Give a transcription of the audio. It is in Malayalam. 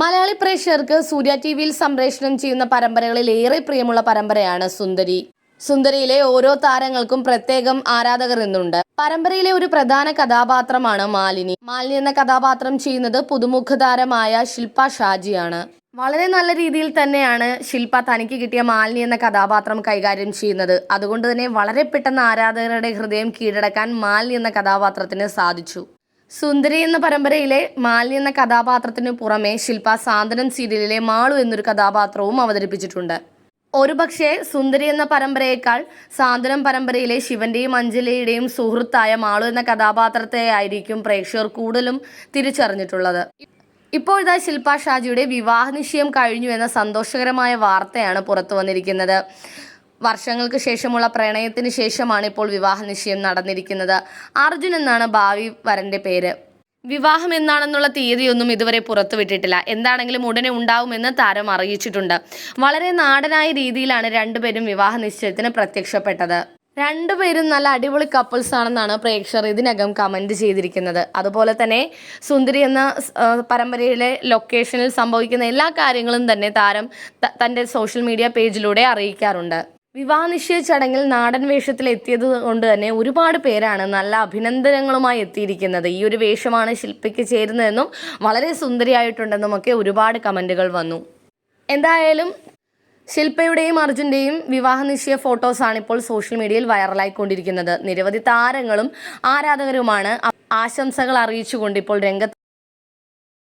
മലയാളി പ്രേക്ഷകർക്ക് സൂര്യ ടി വിയിൽ സംപ്രേഷണം ചെയ്യുന്ന പരമ്പരകളിൽ ഏറെ പ്രിയമുള്ള പരമ്പരയാണ് സുന്ദരി. സുന്ദരിയിലെ ഓരോ താരങ്ങൾക്കും പ്രത്യേകം ആരാധകർ എന്നുണ്ട് പരമ്പരയിലെ ഒരു പ്രധാന കഥാപാത്രമാണ് മാലിനി. മാലിനി എന്ന കഥാപാത്രം ചെയ്യുന്നത് പുതുമുഖ താരമായ ശില്പ ഷാജിയാണ്. വളരെ നല്ല രീതിയിൽ തന്നെയാണ് ശില്പ തനിക്ക് കിട്ടിയ മാലിനി എന്ന കഥാപാത്രം കൈകാര്യം ചെയ്യുന്നത്. അതുകൊണ്ട് തന്നെ വളരെ പെട്ടെന്ന് ആരാധകരുടെ ഹൃദയം കീഴടക്കാൻ മാലിനി എന്ന കഥാപാത്രത്തിന് സാധിച്ചു. സുന്ദരി എന്ന പരമ്പരയിലെ മാലിനി എന്ന കഥാപാത്രത്തിനു പുറമെ ശില്പ സാന്ത്വനം സീരിയലിലെ മാളു എന്നൊരു കഥാപാത്രവും അവതരിപ്പിച്ചിട്ടുണ്ട്. ഒരുപക്ഷെ സുന്ദരി എന്ന പരമ്പരയേക്കാൾ സാന്ദനം പരമ്പരയിലെ ശിവന്റെയും അഞ്ജലിയുടെയും സുഹൃത്തായ മാളു എന്ന കഥാപാത്രത്തെ ആയിരിക്കും പ്രേക്ഷകർ കൂടുതലും തിരിച്ചറിഞ്ഞിട്ടുള്ളത്. ഇപ്പോഴത്തെ ശില്പ ഷാജിയുടെ വിവാഹ നിശ്ചയം കഴിഞ്ഞു എന്ന സന്തോഷകരമായ വാർത്തയാണ് പുറത്തു വന്നിരിക്കുന്നത്. വർഷങ്ങൾക്ക് ശേഷമുള്ള പ്രണയത്തിന് ശേഷമാണ് ഇപ്പോൾ വിവാഹ നിശ്ചയം നടന്നിരിക്കുന്നത്. അർജുൻ എന്നാണ് ഭാവി വരന്റെ പേര്. വിവാഹം എന്നാണെന്നുള്ള തീയതിയൊന്നും ഇതുവരെ പുറത്തുവിട്ടിട്ടില്ല. എന്താണെങ്കിലും ഉടനെ ഉണ്ടാവുമെന്ന് താരം അറിയിച്ചിട്ടുണ്ട്. വളരെ നാടനായ രീതിയിലാണ് രണ്ടുപേരും വിവാഹ നിശ്ചയത്തിന് പ്രത്യക്ഷപ്പെട്ടത്. രണ്ടുപേരും നല്ല അടിപൊളി കപ്പിൾസ് ആണെന്നാണ് പ്രേക്ഷകർ ഇതിനകം കമന്റ് ചെയ്തിരിക്കുന്നത്. അതുപോലെ തന്നെ സുന്ദരി എന്ന പരമ്പരയിലെ ലൊക്കേഷനിൽ സംഭവിക്കുന്ന എല്ലാ കാര്യങ്ങളും തന്നെ താരം തന്റെ സോഷ്യൽ മീഡിയ പേജിലൂടെ അറിയിക്കാറുണ്ട്. വിവാഹ നിശ്ചയ ചടങ്ങിൽ നാടൻ വേഷത്തിൽ എത്തിയത് കൊണ്ട് തന്നെ ഒരുപാട് പേരാണ് നല്ല അഭിനന്ദനങ്ങളുമായി എത്തിയിരിക്കുന്നത്. ഈ ഒരു വേഷമാണ് ശില്പയ്ക്ക് ചേരുന്നതെന്നും വളരെ സുന്ദരിയായിട്ടുണ്ടെന്നും ഒക്കെ ഒരുപാട് കമന്റുകൾ വന്നു. എന്തായാലും ശില്പയുടെയും അർജുന്റെയും വിവാഹ നിശ്ചയ ഫോട്ടോസാണ് ഇപ്പോൾ സോഷ്യൽ മീഡിയയിൽ വൈറലായിക്കൊണ്ടിരിക്കുന്നത്. നിരവധി താരങ്ങളും ആരാധകരുമാണ് ആശംസകൾ അറിയിച്ചുകൊണ്ട് ഇപ്പോൾ രംഗത്ത്